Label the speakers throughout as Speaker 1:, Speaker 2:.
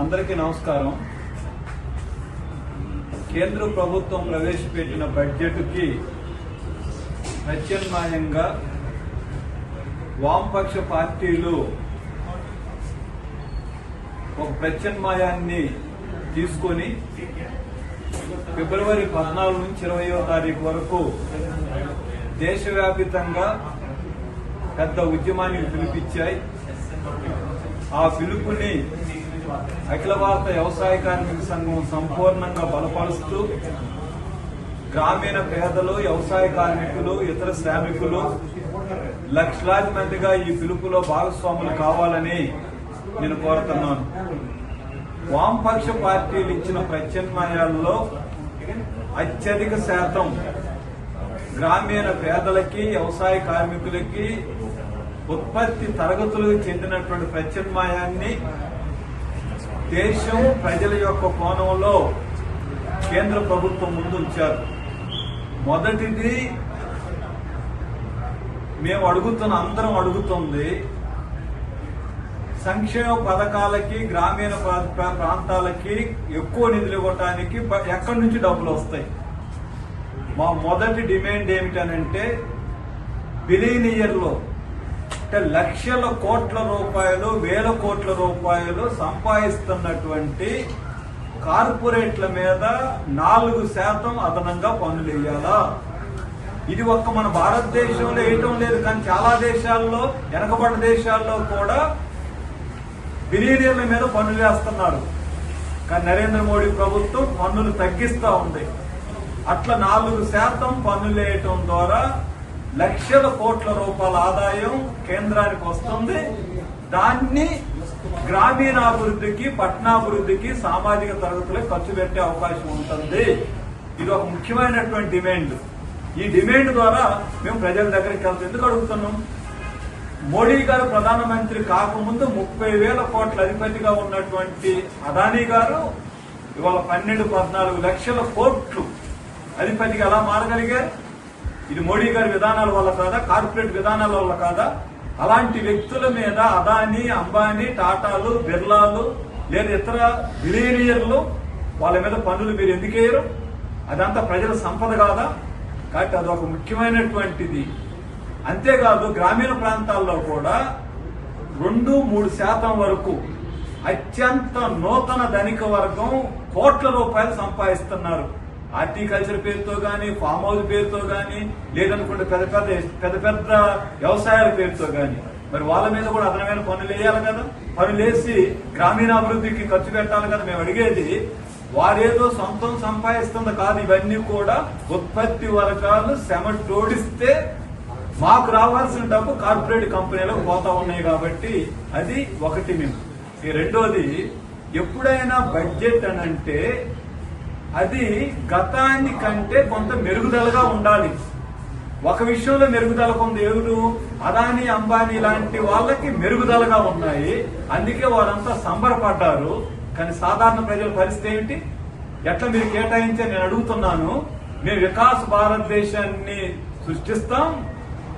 Speaker 1: అందరికీ నమస్కారం. కేంద్ర ప్రభుత్వం ప్రవేశపెట్టిన బడ్జెట్కి ప్రత్యామ్నాయంగా వామపక్ష పార్టీలు ఒక ప్రత్యామ్నాయాన్ని తీసుకొని ఫిబ్రవరి పద్నాలుగు నుంచి ఇరవయో తారీఖు వరకు దేశవ్యాపితంగా పెద్ద ఉద్యమానికి పిలిపించాయి ఆ పిలుపుని అఖిల భారత వ్యవసాయ కార్మిక సంఘం సంపూర్ణంగా బలపరుస్తూ గ్రామీణ పేదలు వ్యవసాయ కార్మికులు ఇతర శ్రామికులు లక్షలాది మందిగా ఈ పిలుపులో భాగస్వాములు కావాలని నేను కోరుతున్నాను. వామపక్ష పార్టీలు ఇచ్చిన ప్రత్యామ్నాయాల్లో అత్యధిక శాతం గ్రామీణ పేదలకి వ్యవసాయ కార్మికులకి ఉత్పత్తి తరగతులకు చెందినటువంటి ప్రత్యామ్నాయాన్ని దేశం ప్రజల యొక్క కోణంలో కేంద్ర ప్రభుత్వం ముందు ఉంచారు. మొదటిది మేము అడుగుతున్న అందరం అడుగుతుంది సంక్షేమ పథకాలకి గ్రామీణ ప్రా- ప్రాంతాలకి ఎక్కువ నిధులు ఇవ్వటానికి ఎక్కడి నుంచి డబ్బులు వస్తాయి? మా మొదటి డిమాండ్ ఏమిటనంటే బిలీనియర్లో అంటే లక్షల కోట్ల రూపాయలు వేల కోట్ల రూపాయలు సంపాదిస్తున్నటువంటి కార్పొరేట్ల మీద నాలుగు శాతం అదనంగా పన్నులు వేయాలా? ఇది ఒక్క మన భారతదేశంలో వేయటం లేదు కానీ చాలా దేశాల్లో వెనకబడ్డ దేశాల్లో కూడా బిలియనీర్ల మీద పన్నులు వేస్తున్నారు. కానీ నరేంద్ర మోడీ ప్రభుత్వం పన్నులు తగ్గిస్తూ ఉంది. అట్లా నాలుగు శాతం పన్నులు వేయటం ద్వారా లక్షల కోట్ల రూపాయల ఆదాయం కేంద్రానికి వస్తుంది. దాన్ని గ్రామీణాభివృద్ధికి పట్టణాభివృద్ధికి సామాజిక తరగతులకు ఖర్చు పెట్టే అవకాశం ఉంటుంది. ఇది ఒక ముఖ్యమైనటువంటి డిమాండ్. ఈ డిమాండ్ ద్వారా మేము ప్రజల దగ్గరికి వెళ్తాం ఎందుకు అడుగుతున్నాం? మోడీ గారు ప్రధానమంత్రి కాకముందు ముప్పై వేల కోట్ల అధిపతిగా ఉన్నటువంటి అదానీ గారు ఇవాళ పన్నెండు పద్నాలుగు లక్షల కోట్లు అధిపతిగా ఎలా మారగలిగారు? ఇది మోడీ గారి విధానాల వల్ల కాదా? కార్పొరేట్ విధానాల వల్ల కాదా? అలాంటి వ్యక్తుల మీద అదానీ అంబానీ టాటాలు బిర్లాలు లేదా ఇతర బిలీనియర్లు వాళ్ళ మీద పనులు మీరు ఎందుకు వేయరు? అదంతా ప్రజల సంపద కాదా? కాబట్టి అదొక ముఖ్యమైనటువంటిది. అంతేకాదు గ్రామీణ ప్రాంతాల్లో కూడా రెండు మూడు శాతం వరకు అత్యంత నూతన ధనిక వర్గం కోట్ల రూపాయలు సంపాదిస్తున్నారు. హార్టికల్చర్ పేరుతో కానీ ఫామ్ హౌస్ పేరుతో కానీ లేదనుకుంటే పెద్ద పెద్ద పెద్ద పెద్ద వ్యవసాయాల పేరుతో కానీ మరి వాళ్ళ మీద కూడా అదనమైన పనులు వేయాలి కదా? పనులు వేసి గ్రామీణాభివృద్ధికి ఖర్చు పెట్టాలి కదా? మేము అడిగేది వారేదో సొంతం సంపాదిస్తుంది కాదు ఇవన్నీ కూడా ఉత్పత్తి వర్గాలు శ్రమ జోడిస్తే మాకు రావాల్సిన డబ్బు కార్పొరేట్ కంపెనీలకు పోతా ఉన్నాయి కాబట్టి అది ఒకటి మేము. ఈ రెండోది ఎప్పుడైనా బడ్జెట్ అని అంటే అది గతాన్ని కంటే కొంత మెరుగుదలగా ఉండాలి. ఒక విషయంలో మెరుగుదల కొంత ఎవరు అదాని అంబానీ లాంటి వాళ్ళకి మెరుగుదలగా ఉన్నాయి. అందుకే వారంతా సంబరపడ్డారు. కానీ సాధారణ ప్రజల పరిస్థితి ఏమిటి? ఎట్లా మీరు కేటాయించే నేను అడుగుతున్నాను. మేము వికాస్ భారతదేశాన్ని సృష్టిస్తాం.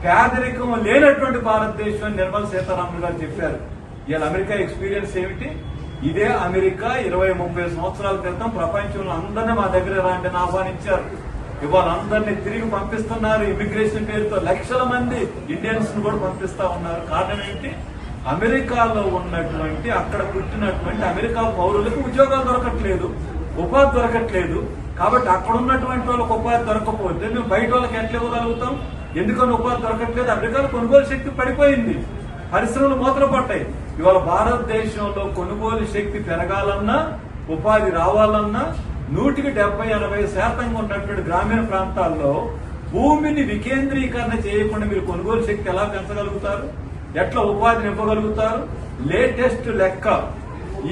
Speaker 1: పేదరికం లేనటువంటి భారతదేశం నిర్మల్ సీతారామన్ గారు చెప్పారు. ఇలా అమెరికా ఎక్స్పీరియన్స్ ఏమిటి? ఇదే అమెరికా ఇరవై ముప్పై సంవత్సరాల క్రితం ప్రపంచంలో అందరినీ మా దగ్గర రాండి ఆహ్వానించారు. ఇవాళ అందరినీ తిరిగి పంపిస్తున్నారు. ఇమిగ్రేషన్ పేరుతో లక్షల మంది ఇండియన్స్ను కూడా పంపిస్తా ఉన్నారు. కారణం ఏంటి? అమెరికాలో ఉన్నటువంటి అక్కడ పుట్టినటువంటి అమెరికా పౌరులకు ఉద్యోగాలు దొరకట్లేదు ఉపాధి దొరకట్లేదు. కాబట్టి అక్కడ ఉన్నటువంటి వాళ్ళకి ఉపాధి దొరకకపోతే మేము బయట వాళ్ళకి ఎట్లా ఇవ్వగలుగుతాం? ఎందుకని ఉపాధి దొరకట్లేదు? అమెరికాలో కొనుగోలు శక్తి పడిపోయింది. పరిశ్రమలు మూతలు పడ్డాయి. ఇవాళ భారతదేశంలో కొనుగోలు శక్తి పెరగాలన్నా ఉపాధి రావాలన్నా నూటికి డెబ్బై ఎనభై శాతంగా ఉన్నటువంటి గ్రామీణ ప్రాంతాల్లో భూమిని వికేంద్రీకరణ చేయకుండా మీరు కొనుగోలు శక్తి ఎలా పెంచగలుగుతారు? ఎట్లా ఉపాధిని ఇవ్వగలుగుతారు? లేటెస్ట్ లెక్క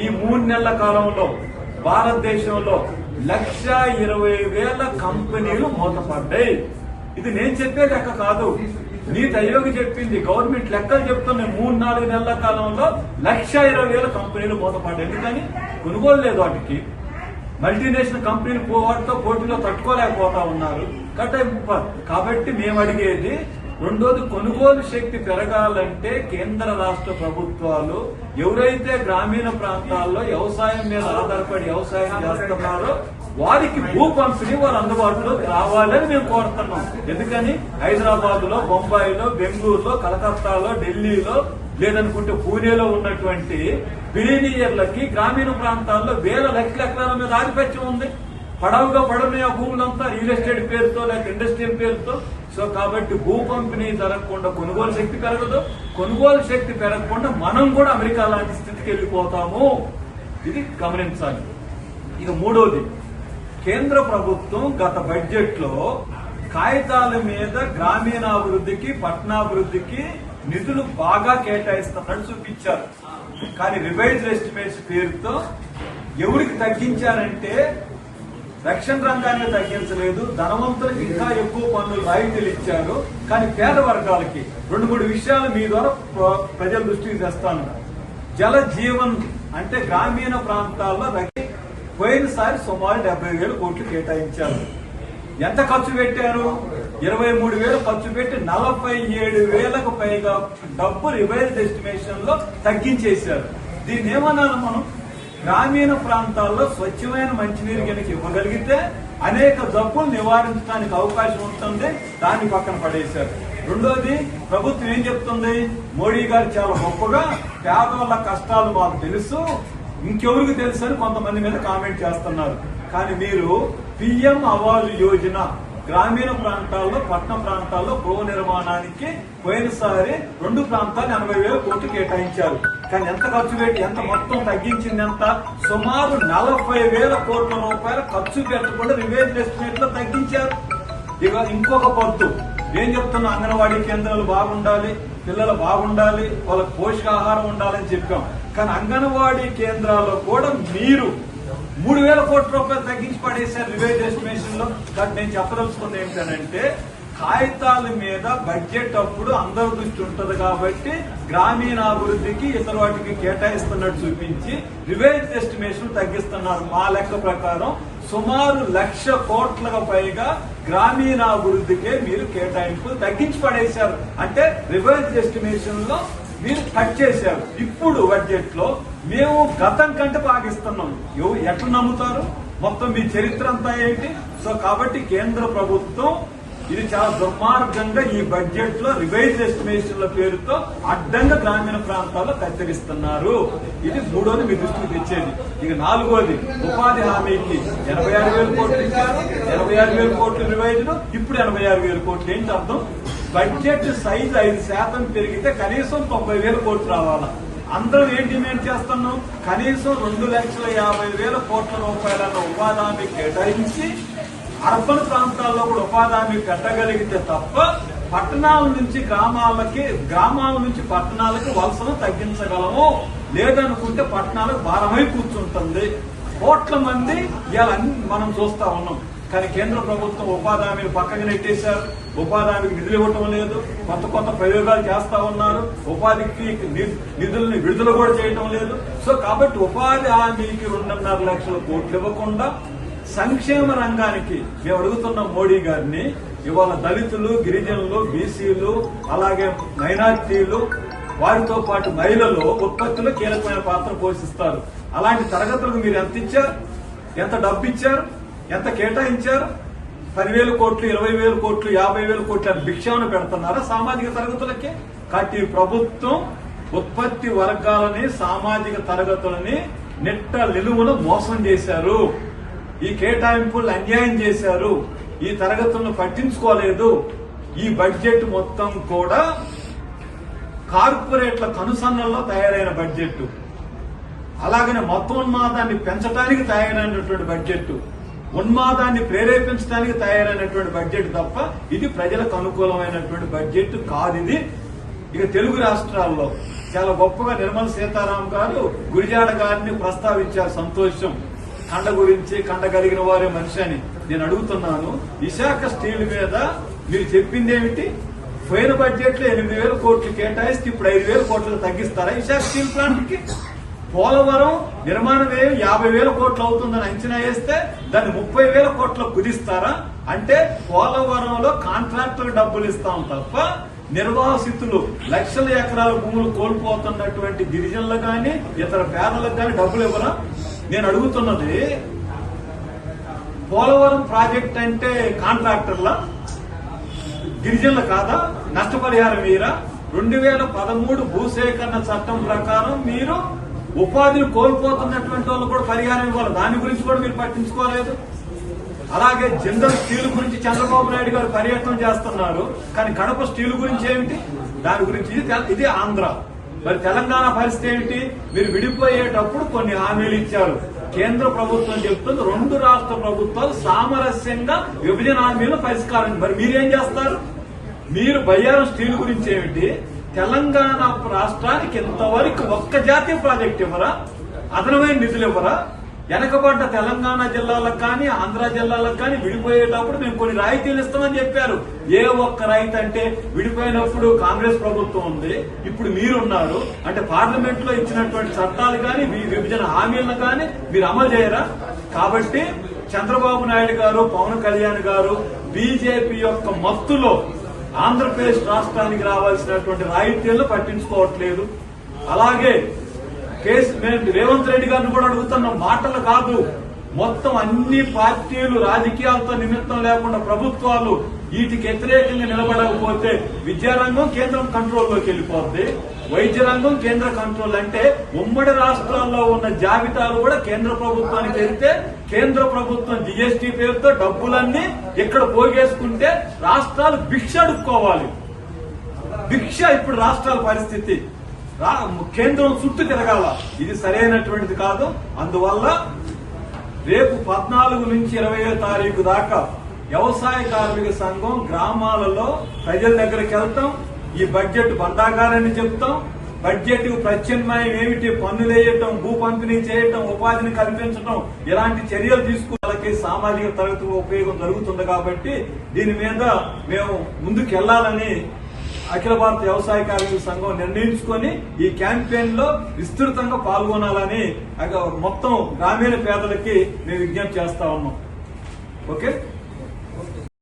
Speaker 1: ఈ మూడు నెలల కాలంలో భారతదేశంలో లక్ష ఇరవై వేల కంపెనీలు మూతపడ్డాయి. ఇది నేను చెప్పే లెక్క కాదు. నీతి ఆయోగ్ చెప్పింది. గవర్నమెంట్ లెక్కలు చెప్తున్నాయి మూడు నాలుగు నెలల కాలంలో లక్ష ఇరవై వేల కంపెనీలు మూతపడ్డాయి ఎందుకని? కొనుగోలు లేదు వాటికి. మల్టీనేషనల్ కంపెనీలు పో- వాటితో పోటీలో తట్టుకోలేకపోతా ఉన్నారు. కాబట్టి మేము అడిగేది రెండోది కొనుగోలు శక్తి పెరగాలంటే కేంద్ర రాష్ట్ర ప్రభుత్వాలు ఎవరైతే గ్రామీణ ప్రాంతాల్లో వ్యవసాయం మీద ఆధారపడి వ్యవసాయం చేస్తున్నారో వారికి భూ పంపిణీ వారు అందుబాటులో రావాలని మేము కోరుతున్నాం. ఎందుకని? హైదరాబాద్లో బొంబాయిలో బెంగళూరులో కలకత్తాలో ఢిల్లీలో లేదనుకుంటే పూణేలో ఉన్నటువంటి బిలీనియర్లకి గ్రామీణ ప్రాంతాల్లో వేల లక్షల ఎకరాల మీద ఆధిపత్యం ఉంది. పడవగా పడున్నాయి ఆ భూములంతా. రియల్ ఎస్టేట్ పేరుతో లేక ఇండస్ట్రియల్ పేరుతో. సో కాబట్టి భూ పంపిణీ జరగకుండా కొనుగోలు శక్తి పెరగదు. కొనుగోలు శక్తి పెరగకుండా మనం కూడా అమెరికా లాంటి స్థితికి వెళ్ళిపోతాము. ఇది గమనించాలి. ఇక మూడోది కేంద్ర ప్రభుత్వం గత బడ్జెట్లో కాగితాల మీద గ్రామీణాభివృద్ధికి పట్టణాభివృద్ధికి నిధులు బాగా కేటాయిస్తున్నట్టు చూపించారు. కానీ రివైజ్ ఎస్టిమేట్స్ పేరుతో ఎవరికి తగ్గించారంటే రక్షణ రంగాన్ని తగ్గించలేదు. ధనవంతులకు ఇంకా ఎక్కువ పన్నులు రాయితీలు ఇచ్చారు. కానీ పేద వర్గాలకి రెండు మూడు విషయాలు మీ ద్వారా ప్రజల దృష్టికి తెస్తాను. జల జీవన్ అంటే గ్రామీణ ప్రాంతాల్లో పోయినసారి సుమారు డెబ్బై వేలు కోట్లు కేటాయించారు. ఎంత ఖర్చు పెట్టారు? ఇరవై మూడు వేలు ఖర్చు పెట్టి నలభై ఏడు వేలకు పైగా డబ్బు రివైల్ ఎస్టిమేషన్లో తగ్గించేశారు. దీన్ని ఏమన్నాను మనం? గ్రామీణ ప్రాంతాల్లో స్వచ్ఛమైన మంచినీరు కనుక ఇవ్వగలిగితే అనేక జబ్బులు నివారించడానికి అవకాశం ఉంటుంది దాన్ని పక్కన పడేశారు. రెండోది ప్రభుత్వం ఏం చెప్తుంది? మోడీ గారు చాలా గొప్పగా పేదవాళ్ళ కష్టాలు మాకు తెలుసు. ఇంకెవరికి తెలుసు అని కొంతమంది మీద కామెంట్ చేస్తున్నారు. కానీ మీరు పిఎం అవార్డు యోజన గ్రామీణ ప్రాంతాల్లో పట్టణ ప్రాంతాల్లో గృహ నిర్మాణానికి పోయినసారి రెండు ప్రాంతాలు ఎనభై వేల కోట్లు కేటాయించారు. కానీ ఎంత ఖర్చు పెట్టి ఎంత మొత్తం తగ్గించింది ఎంత సుమారు నలభై వేల కోట్ల రూపాయలు ఖర్చు పెట్టకుండా రివేజ్ ఎస్టిమేట్లో తగ్గించారు. ఇక ఇంకొక పొద్దు ఏం చెప్తున్నా? అంగన్వాడీ కేంద్రాలు బాగుండాలి పిల్లలు బాగుండాలి వాళ్ళకి పోషకాహారం ఉండాలని చెప్పాం. కానీ అంగన్వాడీ కేంద్రాల్లో కూడా మీరు మూడు వేల కోట్ల రూపాయలు తగ్గించి పడేశారు రివేజ్ ఎస్టిమేషన్లో కానీ నేను చెప్పదలుచుకుంది ఏంటంటే కాగితాల మీద బడ్జెట్ అప్పుడు అందరి దృష్టి ఉంటది కాబట్టి గ్రామీణాభివృద్ధికి ఇతర వాటికి కేటాయిస్తున్నట్టు చూపించి రివేజ్ ఎస్టిమేషన్ తగ్గిస్తున్నారు మా లెక్క ప్రకారం. సుమారు లక్ష కోట్లకు పైగా గ్రామీణాభివృద్ధికే మీరు కేటాయింపు తగ్గించి పడేశారు. అంటే రివైజ్ ఎస్టిమేషన్లో మీరు కట్ చేశారు. ఇప్పుడు బడ్జెట్లో మేము గతం కంటే పాగిస్తున్నాం. ఎట్లా నమ్ముతారు? మొత్తం మీ చరిత్ర అంతా ఏంటి? సో కాబట్టి కేంద్ర ప్రభుత్వం ఇది చాలా దుర్మార్గంగా ఈ బడ్జెట్లో రివైజ్ ఎస్టిమేషన్ల పేరుతో అడ్డంగా గ్రామీణ ప్రాంతాల్లో కత్తిరిస్తున్నారు. ఇది మూడోది మీ దృష్టికి తెచ్చేది. ఇక నాలుగోది ఉపాధి హామీకి ఎనభై ఆరు వేల కోట్లు ఇచ్చారు. ఎనభై ఆరు వేల కోట్లు రివైజ్ ఇప్పుడు ఎనభై ఆరు వేల కోట్లు. ఏంటి అర్థం? బడ్జెట్ సైజ్ ఐదు శాతం పెరిగితే కనీసం తొంభై వేల కోట్లు రావాలా? అందరం ఏం డిమాండ్ చేస్తున్నాం? కనీసం రెండు లక్షల యాభై వేల కోట్ల రూపాయలన్న ఉపాధి హామీ కేటాయించి అర్బన్ ప్రాంతాల్లో కూడా ఉపాధి హామీ పెట్టగలిగితే తప్ప పట్టణాల నుంచి గ్రామాలకి గ్రామాల నుంచి పట్టణాలకి వలసను తగ్గించగలము. లేదనుకుంటే పట్టణాలకు భారమై కూర్చుంటుంది. కోట్ల మంది ఇలా మనం చూస్తా ఉన్నాం. కానీ కేంద్ర ప్రభుత్వం ఉపాధి హామీని పక్కకి నెట్టేశారు. ఉపాధి హామీకి నిధులు ఇవ్వటం లేదు. కొత్త కొత్త ప్రయోగాలు చేస్తా ఉన్నారు. ఉపాధికి నిధుల్ని విడుదల కూడా చేయటం లేదు. సో కాబట్టి ఉపాధి హామీకి రెండున్నర లక్షల కోట్లు ఇవ్వకుండా సంక్షేమ రంగానికి మేము అడుగుతున్న మోడీ గారిని ఇవాళ దళితులు గిరిజనులు బీసీలు అలాగే మైనార్టీలు వారితో పాటు మహిళలు ఉత్పత్తిలో కీలకమైన పాత్ర పోషిస్తారు. అలాంటి తరగతులకు మీరు ఎంత ఇచ్చారు? ఎంత డబ్బు ఇచ్చారు ఎంత కేటాయించారు? పదివేల కోట్లు ఇరవై వేల కోట్లు యాభై వేల కోట్లు అని భిక్షాను పెడుతున్నారా సామాజిక తరగతులకి? కాబట్టి ప్రభుత్వం ఉత్పత్తి వర్గాలని సామాజిక తరగతులని నిట్ట నిలువున మోసం చేశారు. ఈ కేటాయింపులు అన్యాయం చేశారు ఈ తరగతులను పట్టించుకోలేదు ఈ బడ్జెట్ మొత్తం కూడా కార్పొరేట్ల కనుసన్నల్లో తయారైన బడ్జెట్ అలాగనే మతోన్మాదాన్ని పెంచడానికి తయారైనటువంటి బడ్జెట్ ఉన్మాదాన్ని ప్రేరేపించడానికి తయారైనటువంటి బడ్జెట్ తప్ప ఇది ప్రజలకు అనుకూలమైనటువంటి బడ్జెట్ కాదు ఇది ఇక తెలుగు రాష్ట్రాల్లో చాలా గొప్పగా నిర్మల సీతారాం గారు గురిజాడ గారిని ప్రస్తావించారు సంతోషం. కండ గురించి కండ కలిగిన వారే మనిషి అని నేను అడుగుతున్నాను. విశాఖ స్టీల్ మీద మీరు చెప్పింది ఏమిటి? పోయిన బడ్జెట్లో ఎనిమిది వేల కోట్లు కేటాయిస్తే ఇప్పుడు ఐదు వేల కోట్లు తగ్గిస్తారా విశాఖ స్టీల్ ప్లాంట్కి పోలవరం నిర్మాణ వ్యయం యాభై వేల కోట్లు అవుతుందని అంచనా వేస్తే దాన్ని ముప్పై వేల కోట్లు కుదిస్తారా? అంటే పోలవరంలో కాంట్రాక్టర్ డబ్బులు ఇస్తాం తప్ప నిర్వాసితులు లక్షల ఎకరాల భూములు కోల్పోతున్నటువంటి గిరిజనులు కానీ ఇతర పేదలకు కానీ డబ్బులు ఇవ్వరా? నేను అడుగుతున్నది పోలవరం ప్రాజెక్ట్ అంటే కాంట్రాక్టర్ల గిరిజనుల కాదా నష్టపరిహారం మీరా రెండు వేల పదమూడు భూసేకరణ చట్టం ప్రకారం మీరు ఉపాధిని కోల్పోతున్నటువంటి వాళ్ళు కూడా పరిహారం ఇవ్వాలి. దాని గురించి కూడా మీరు పట్టించుకోలేదు. అలాగే జిందల్ స్టీల్ గురించి చంద్రబాబు నాయుడు గారు పర్యటన చేస్తున్నారు. కానీ కడప స్టీల్ గురించి ఏమిటి? దాని గురించి ఇది ఆంధ్ర. మరి తెలంగాణ పరిస్థితి ఏమిటి? మీరు విడిపోయేటప్పుడు కొన్ని హామీలు ఇచ్చారు. కేంద్ర ప్రభుత్వం చెప్తుంది రెండు రాష్ట్ర ప్రభుత్వాలు సామరస్యంగా విభజన హామీలు పరిష్కారం. మరి మీరేం చేస్తారు? మీరు బయ్యారం స్టీల్ గురించి ఏమిటి? తెలంగాణ రాష్ట్రానికి ఇంతవరకు ఒక్క జాతీయ ప్రాజెక్ట్ ఇవ్వరా? అదనమైన నిధులు ఇవ్వరా? వెనకబడ్డ తెలంగాణ జిల్లాలకు కానీ ఆంధ్ర జిల్లాలకు కానీ విడిపోయేటప్పుడు మేము కొన్ని రాయితీలు ఇస్తామని చెప్పారు. ఏ ఒక్క రైతు అంటే విడిపోయినప్పుడు కాంగ్రెస్ ప్రభుత్వం ఉంది ఇప్పుడు మీరున్నారు. అంటే పార్లమెంట్లో ఇచ్చినటువంటి చట్టాలు కానీ మీ విభజన హామీలను కానీ మీరు అమలు చేయరా? కాబట్టి చంద్రబాబు నాయుడు గారు పవన్ కళ్యాణ్ గారు బీజేపీ యొక్క మత్తులో ఆంధ్రప్రదేశ్ రాష్ట్రానికి రావాల్సినటువంటి రాయితీలను పట్టించుకోవట్లేదు. అలాగే కేసు మేము రేవంత్ రెడ్డి గారిని కూడా అడుగుతున్న మాటలు కాదు. మొత్తం అన్ని పార్టీలు రాజకీయాలతో నిమిత్తం లేకుండా ప్రభుత్వాలు వీటికి వ్యతిరేకంగా నిలబడకపోతే విద్యారంగం కేంద్రం కంట్రోల్లోకి వెళ్ళిపోద్ది. వైద్య రంగం కేంద్ర కంట్రోల్ అంటే ఉమ్మడి రాష్ట్రాల్లో ఉన్న జాబితాలు కూడా కేంద్ర ప్రభుత్వానికి వెళ్తే కేంద్ర ప్రభుత్వం జిఎస్టీ పేరుతో డబ్బులన్నీ ఇక్కడ పోగేసుకుంటే రాష్ట్రాలు భిక్ష అడుక్కోవాలి. భిక్ష ఇప్పుడు రాష్ట్రాల పరిస్థితి. కేంద్రం చుట్టూ తిరగాల. ఇది సరైనటువంటిది కాదు. అందువల్ల రేపు పద్నాలుగు నుంచి ఇరవయో తారీఖు దాకా వ్యవసాయ కార్మిక సంఘం గ్రామాలలో ప్రజల దగ్గరికి వెళ్తాం. ఈ బడ్జెట్ బండాగారని చెప్తాం. బడ్జెట్ ప్రత్యామ్నాయం ఏమిటి? పన్నులు వేయటం భూ పంపిణీ చేయటం ఉపాధిని కల్పించటం ఇలాంటి చర్యలు తీసుకోవాలకి సామాజిక తరగతి ఉపయోగం జరుగుతుంది కాబట్టి దీని మీద మేము ముందుకు వెళ్ళాలని అఖిల భారత వ్యవసాయ కార్మిక సంఘం నిర్ణయించుకొని ఈ క్యాంపెయిన్లో విస్తృతంగా పాల్గొనాలని అగ- మొత్తం గ్రామీణ పేదలకి మేము విజ్ఞప్తి చేస్తా ఉన్నాం. ఓకే?